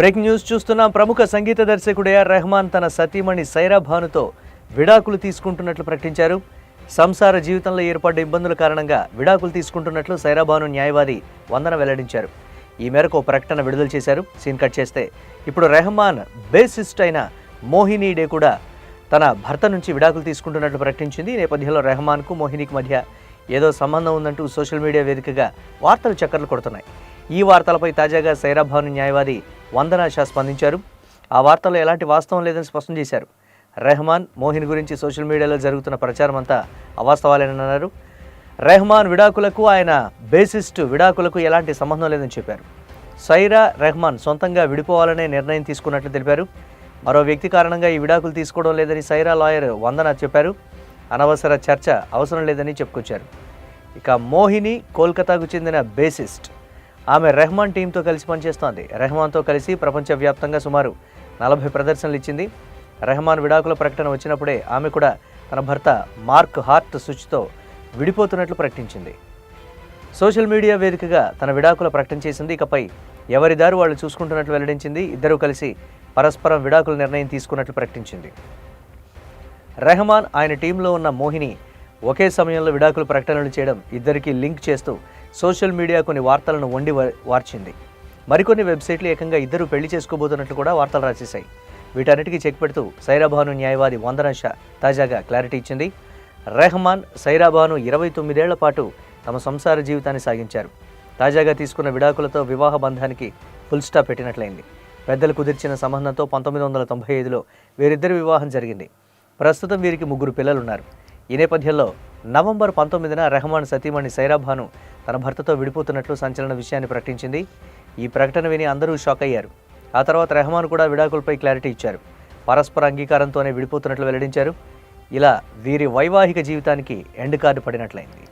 Breaking news చూస్తున్నాం ప్రముఖ సంగీత దర్శకుడు ఏఆర్ రెహమాన్ తన సతీమణి సైరా భానుతో విడాకులు తీసుకుంటున్నట్లు ప్రకటించారు. సంసార జీవితంలో ఏర్పడ్డ ఇబ్బందుల కారణంగా విడాకులు తీసుకుంటున్నట్లు సైరాభాను న్యాయవాది వందన వెల్లడించారు. ఈ మేరకు ఓ ప్రకటన విడుదల చేశారు. సీన్ కట్ చేస్తే ఇప్పుడు రెహమాన్ బేసిస్ట్ అయిన మోహిని డే కూడా తన భర్త నుంచి విడాకులు తీసుకుంటున్నట్లు ప్రకటించింది. ఈ నేపథ్యంలో రెహమాన్కు మోహినికి మధ్య ఏదో సంబంధం ఉందంటూ సోషల్ మీడియా వేదికగా వార్తలు చక్కర్లు కొడుతున్నాయి. ఈ వార్తలపై తాజాగా సైరాభాను న్యాయవాది వందనా షా స్పందించారు. ఆ వార్తల్లో ఎలాంటి వాస్తవం లేదని స్పష్టం చేశారు. రెహమాన్ మోహిన్ గురించి సోషల్ మీడియాలో జరుగుతున్న ప్రచారం అంతా అవాస్తవాలేనని అన్నారు రెహమాన్ విడాకులకు ఆయన బేసిస్ట్ విడాకులకు ఎలాంటి సంబంధం లేదని చెప్పారు. సైరా రెహమాన్ సొంతంగా విడిపోవాలనే నిర్ణయం తీసుకున్నట్లు తెలిపారు. మరో వ్యక్తి కారణంగా ఈ విడాకులు తీసుకోవడం లేదని సైరా లాయర్ వందన చెప్పారు. అనవసర చర్చ అవసరం లేదని చెప్పుకొచ్చారు. ఇక మోహిని కోల్కతాకు చెందిన బేసిస్ట్ ఆమె రెహమాన్ టీంతో కలిసి పనిచేస్తోంది. రెహమాన్తో కలిసి ప్రపంచవ్యాప్తంగా సుమారు నలభై ప్రదర్శనలు ఇచ్చింది. రెహమాన్ విడాకుల ప్రకటన వచ్చినప్పుడే ఆమె కూడా తన భర్త మార్క్ హార్ట్ సుచితో విడిపోతున్నట్లు ప్రకటించింది. సోషల్ మీడియా వేదికగా తన విడాకుల ప్రకటన చేసింది. ఇకపై ఎవరి దారు వాళ్ళు చూసుకుంటున్నట్లు వెల్లడించింది. ఇద్దరూ కలిసి పరస్పరం విడాకుల నిర్ణయం తీసుకున్నట్లు ప్రకటించింది. రెహమాన్ ఆయన టీంలో ఉన్న మోహిని ఒకే సమయంలో విడాకుల ప్రకటనలు చేయడం ఇద్దరికీ లింక్ చేస్తూ సోషల్ మీడియా కొన్ని వార్తలను వండి వార్చింది. మరికొన్ని వెబ్సైట్లు ఏకంగా ఇద్దరు పెళ్ళి చేసుకోబోతున్నట్లు కూడా వార్తలు రాసేశాయి. వీటన్నిటికీ చెక్ పెడుతూ సైరాభాను న్యాయవాది వందన షా తాజాగా క్లారిటీ ఇచ్చింది. రెహమాన్ సైరాభాను ఇరవై తొమ్మిదేళ్ళ పాటు తమ సంసార జీవితాన్ని సాగించారు. తాజాగా తీసుకున్న విడాకులతో వివాహ బంధానికి ఫుల్ స్టాప్ పెట్టినట్లయింది. పెద్దలు కుదిర్చిన సంబంధంతో పంతొమ్మిది వందల తొంభై ఐదులో వీరిద్దరి వివాహం జరిగింది. ప్రస్తుతం వీరికి ముగ్గురు పిల్లలున్నారు. ఈ నేపథ్యంలో నవంబర్ పంతొమ్మిదిన రెహమాన్ సతీమణి సైరాభాను తన భర్తతో విడిపోతున్నట్లు సంచలన విషయాన్ని ప్రకటించింది. ఈ ప్రకటన విని అందరూ షాక్ అయ్యారు. ఆ తర్వాత రెహమాన్ కూడా విడాకులపై క్లారిటీ ఇచ్చారు. పరస్పర అంగీకారంతోనే విడిపోతున్నట్లు వెల్లడించారు. ఇలా వీరి వైవాహిక జీవితానికి ఎండ్ కార్డు పడినట్లయింది.